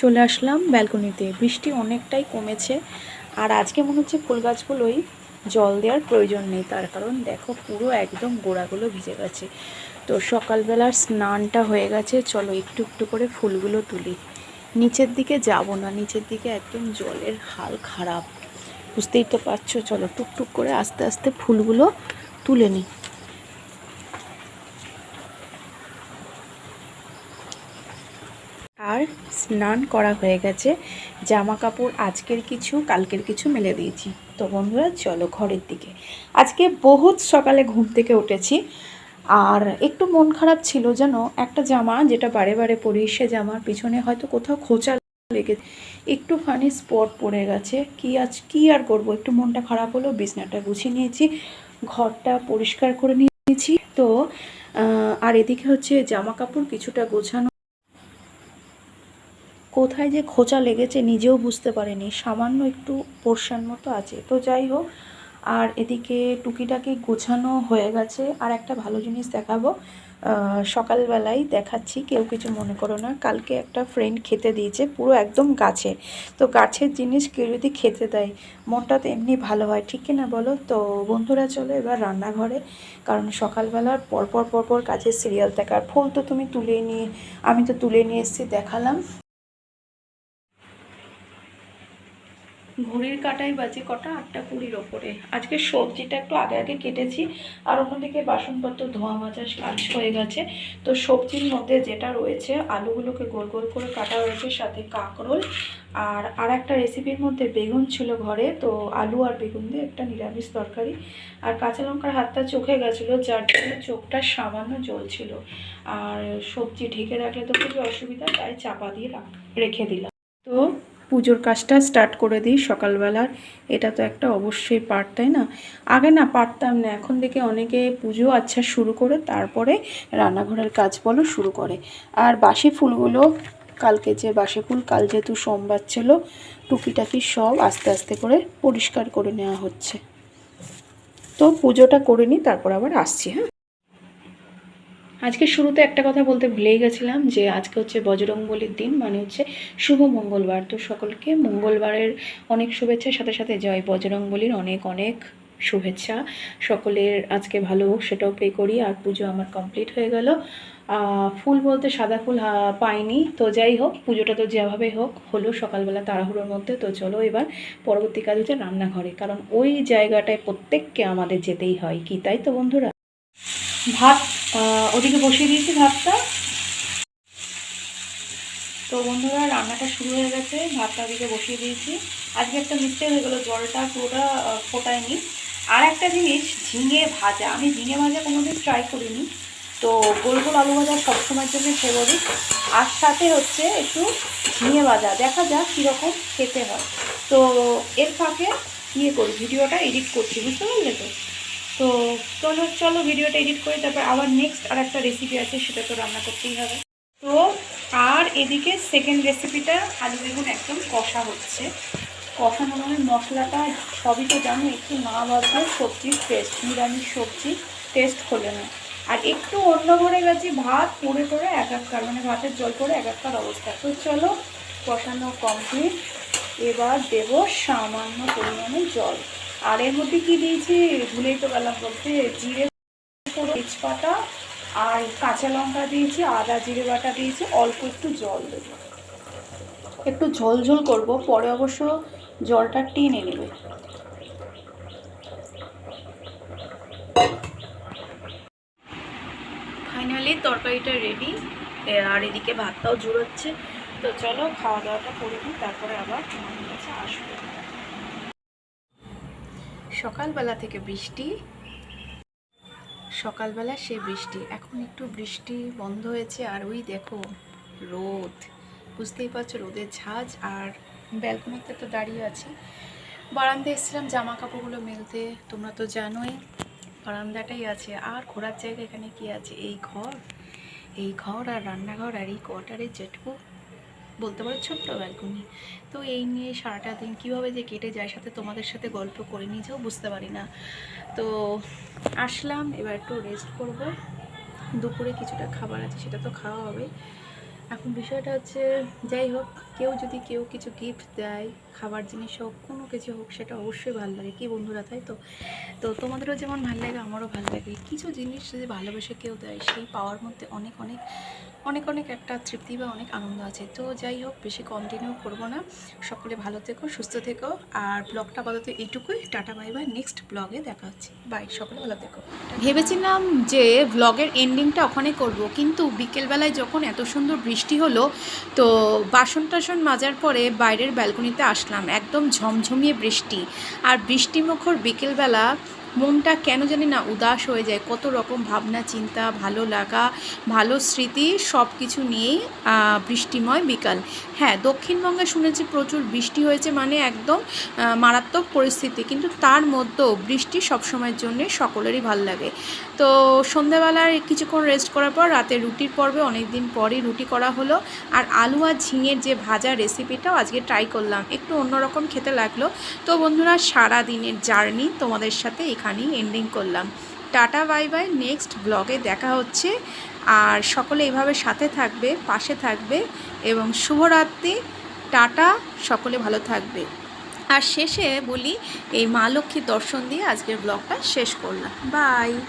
চলে আসলাম ব্যালকনিতে। বৃষ্টি অনেকটাই কমেছে আর আজকে মনে হচ্ছে ফুল গাছগুলোই জল দেওয়ার প্রয়োজন নেই। তার কারণ দেখো পুরো একদম গোড়াগুলো ভিজে গেছে। তো সকালবেলার স্নানটা হয়ে গেছে। চলো একটু একটু করে ফুলগুলো তুলি। নিচের দিকে যাব না। নিচের দিকে একদম জলের হাল খারাপ। বুঝতেই তো পারছ। চলো টুকটুক করে আস্তে আস্তে ফুলগুলো তুলে নিই। আর স্নান করা হয়ে গেছে। জামা কাপড় আজকের কিছু, কালকের কিছু মেলে দিয়েছি। তো বন্ধুরা, চলো ঘরের দিকে। আজকে বহুত সকালে ঘুম থেকে উঠেছি। আর একটু মন খারাপ ছিল যেন, একটা জামা যেটা বারে বারে পরি, সে জামার পিছনে হয়তো কোথাও খোঁচা লেগে একটু ফানি স্পট পড়ে গেছে। কি আজ, কি আর করব? একটু মনটা খারাপ হলো, বিছনাটা গুছিয়ে নিয়েছি, ঘরটা পরিষ্কার করে নিয়েছি। তো আর এদিকে হচ্ছে জামা কাপড় কিছুটা গোছানো কোথায় যে খোঁচা লেগেছে নিজেও বুঝতে পারেনি। সামান্য একটু পোর্শন মতো আছে। তো যাই হোক, আর এদিকে টুকিটাকি গোছানো হয়ে গেছে। আর একটা ভালো জিনিস দেখাবো। সকালবেলায় দেখাচ্ছি, কেউ কিছু মনে করো না। কালকে একটা ফ্রেন্ড খেতে দিয়েছে, পুরো একদম গাছে। তো গাছের জিনিস কেউ যদি খেতে দেয়, মনটা তো এমনি ভালো হয়, ঠিক কিনা বলো? তো বন্ধুরা, চলো এবার রান্নাঘরে। কারণ সকালবেলার পরপর পরপর কাজের সিরিয়াল আর ফুল তো তুমি তুলে নিয়ে, আমি তো তুলে নিয়ে এসেছি, দেখালাম। ঘড়ির কাটাই বাজে কটা আটটা কুড়ির ওপরে। আজকে সবজিটা একটু আগে আগে কেটেছি, আর অন্যদিকে বাসনপত্র ধোয়া মাজার কাজ হয়ে গেছে। তো সবজির মধ্যে যেটা রয়েছে, আলুগুলোকে গোল গোল করে কাটা হয়েছে, সাথে কাঁকরোল, আর আর একটা রেসিপির মধ্যে বেগুন ছিল ঘরে, তো আলু আর বেগুন দিয়ে একটা নিরামিষ তরকারি। আর কাঁচা লঙ্কার হাতটা চোখে গেছিল, যার জন্য চোখটা সামান্য জ্বলছিল। আর সবজি ঢেকে রাখলে তো খুবই অসুবিধা, তাই চাপা দিয়ে রাখ- রেখে দিলাম। তো পুজোর কাজটা স্টার্ট করে দিই সকালবেলার এটা তো একটা অবশ্যই পার্ট তাই না? আগে না পারতাম না, এখন থেকে অনেকে পুজো আচ্ছা শুরু করে তারপরে রান্নাঘরের কাজ বলো শুরু করে। আর বাসি ফুলগুলো, কালকে যে বাসি ফুল, কাল যেহেতু সোমবার ছিল, টুকিটাকি সব আস্তে আস্তে করে পরিষ্কার করে নেওয়া হচ্ছে। তো পুজোটা করে নিই, তারপর আবার আসছি হ্যাঁ? আজকে শুরুতে একটা কথা বলতে ভুলেই গেছিলাম যে আজকে হচ্ছে বজরংবলির দিন মানে হচ্ছে শুভ মঙ্গলবার। তো সকলকে মঙ্গলবারের অনেক শুভেচ্ছার সাথে সাথে জয়। বজরংবলির অনেক অনেক শুভেচ্ছা। সকলের আজকে ভালো হোক, সেটাও পে করি। আর পুজো আমার কমপ্লিট হয়ে গেল। ফুল বলতে সাদা ফুল পাইনি। তো যাই হোক, পুজোটা তো যেভাবে হোক, হলো সকালবেলা তাড়াহুড়োর মধ্যে। তো চলো এবার পরবর্তী কাজ হচ্ছে রান্নাঘরে। কারণ ওই জায়গাটায় প্রত্যেককে আমাদের যেতেই হয়। কি তাই তো বন্ধুরা? ভাত ওদিকে বসিয়ে দিয়েছি ভাতটা। তো বন্ধুরা, রান্নাটা শুরু হয়ে গেছে, ভাতটা ওদিকে বসিয়ে দিয়েছি। আজকে একটা মিস্টেক হয়ে গেলো, জলটা পুরোটা ফোটায়নি। আর একটা জিনিস, ঝিঙে ভাজা। আমি ঝিঙে ভাজা কোনোদিন ট্রাই করিনি। তো গোল গোল আলু ভাজা সবসময়ের জন্য ফেভারিট আর সাথে হচ্ছে একটু ঝিঙে ভাজা। দেখা যাক কীরকম খেতে হয়। তো এর ফাঁকে ইয়ে করি, ভিডিওটা এডিট করছি, বুঝতে পারলে তো? তো চলো চলো ভিডিওটা এডিট করে, তারপর আবার নেক্সট আর একটা রেসিপি আছে, সেটা তো রান্না করতেই হবে। তো আর এদিকে সেকেন্ড রেসিপিটা আলু বেগুন একদম কষা হচ্ছে। কষানো মানে মশলাটা সবই তো জানো, একটু না বাজলে সবজির টেস্ট নিরামিষ সবজি টেস্ট হলে না। আর একটু অন্য ঘরে গেছি, ভাত পড়ে পড়ে এক একটার মানে ভাতের জল পড়ে এক একটার অবস্থা। তো চলো, কষানো কমপ্লিট এবার দেব সামান্য পরিমাণে জল। আর এর মধ্যে কি দিয়েছি? ভুলেই তো গেলাম বলতে। জিরে তেজপাতা আর কাঁচা লঙ্কা দিয়েছি, আদা জিরে বাটা দিয়েছি, অল্প একটু জল দেবো। একটু ঝোল ঝোল করব, পরে অবশ্য জলটা টেনে নেবে। ফাইনালি তরকারিটা রেডি। আর এদিকে ভাতটাও জুড়োচ্ছে তো চলো খাওয়া দাওয়াটা করে নিই, তারপরে আবার তোমাদের কাছে আসব। সকালবেলা থেকে বৃষ্টি। সকালবেলা সে বৃষ্টি। এখন একটু বৃষ্টি বন্ধ হয়েছে আর ওই দেখো রোদ। বুঝতেই পারছ, রোদের ঝাঁজ আর ব্যালকনিতে তো দাঁড়িয়ে আছি। বারান্দায় এসেছিলাম জামা কাপড়গুলো মেলতে। তোমরা তো জানোই, বারান্দাটাই আছে। আর ঘোরার জায়গা এখানে কি আছে? এই ঘর এই ঘর আর রান্নাঘর আর এই কোয়ার্টারের যেটুকু বলতে পারো ছোট্ট ব্যালকনি। তো এই নিয়ে সারাটা দিন কীভাবে যে কেটে যায় সাথে তোমাদের সাথে গল্প করে নিজেও বুঝতে পারি না। তো আসলাম, এবার একটু রেস্ট করব। দুপুরে কিছুটা খাবার আছে, সেটা তো খাওয়া হবে। এখন বিষয়টা হচ্ছে, যাই হোক কেউ যদি কেউ কিছু গিফট দেয়, খাবার জিনিস হোক, কোনো কিছু হোক, সেটা অবশ্যই ভালো লাগে। কি বন্ধুরা, তাই তো? তো তোমাদেরও যেমন ভালো লাগে, আমারও ভালো লাগে। কিছু জিনিস যদি ভালোবেসে কেউ দেয়, সেই পাওয়ার মধ্যে অনেক অনেক অনেক অনেক একটা তৃপ্তি বা অনেক আনন্দ আছে। তো যাই হোক, বেশি কন্টিনিউ করব না। সকলে ভালো থেকো, সুস্থ থেকো। আর ব্লগটা আপাতত এইটুকুই। Tata, bye bye. নেক্সট ব্লগে দেখা হচ্ছে। বাই, সকলে ভালো থেকো। ভেবেছিলাম যে ব্লগের এন্ডিংটা ওখানে করব, কিন্তু বিকেলবেলায় যখন এত সুন্দর বৃষ্টি হলো, তো বাসন মাজার পরে বাইরের ব্যালকনিতে আসলাম। একদম ঝমঝমিয়ে বৃষ্টি। আর বৃষ্টিমুখর বিকেলবেলা মনটা কেন জানি না উদাস হয়ে যায়। কত রকম ভাবনা, চিন্তা, ভালো লাগা, ভালো স্মৃতি সব কিছু নিয়েই বৃষ্টিময় বিকাল। হ্যাঁ দক্ষিণবঙ্গে শুনেছি প্রচুর বৃষ্টি হয়েছে মানে একদম মারাত্মক পরিস্থিতি। কিন্তু তার মধ্যেও বৃষ্টি সবসময়ের জন্যে সকলেরই ভালো লাগে। তো সন্ধ্যাবেলায় কিছুক্ষণ রেস্ট করার পর রাতে রুটির পর্বে অনেক দিন পরই রুটি করা হলো। আর আলু আর ঝিঙের যে ভাজা রেসিপিটাও আজকে ট্রাই করলাম। একটু অন্যরকম খেতে লাগল। তো বন্ধুরা সারা দিনের জার্নি তোমাদের সাথে এখানেই এন্ডিং করলাম। Tata, bye bye. নেক্সট ব্লগে দেখা হচ্ছে। আর সকলে এইভাবে সাথে থাকবে, পাশে থাকবে এবং শুভরাত্রি। টাটা, সকলে ভালো থাকবে। আর শেষে বলি, এই মা লক্ষ্মীর দর্শন দিয়ে আজকের ব্লগটা শেষ করলাম। বাই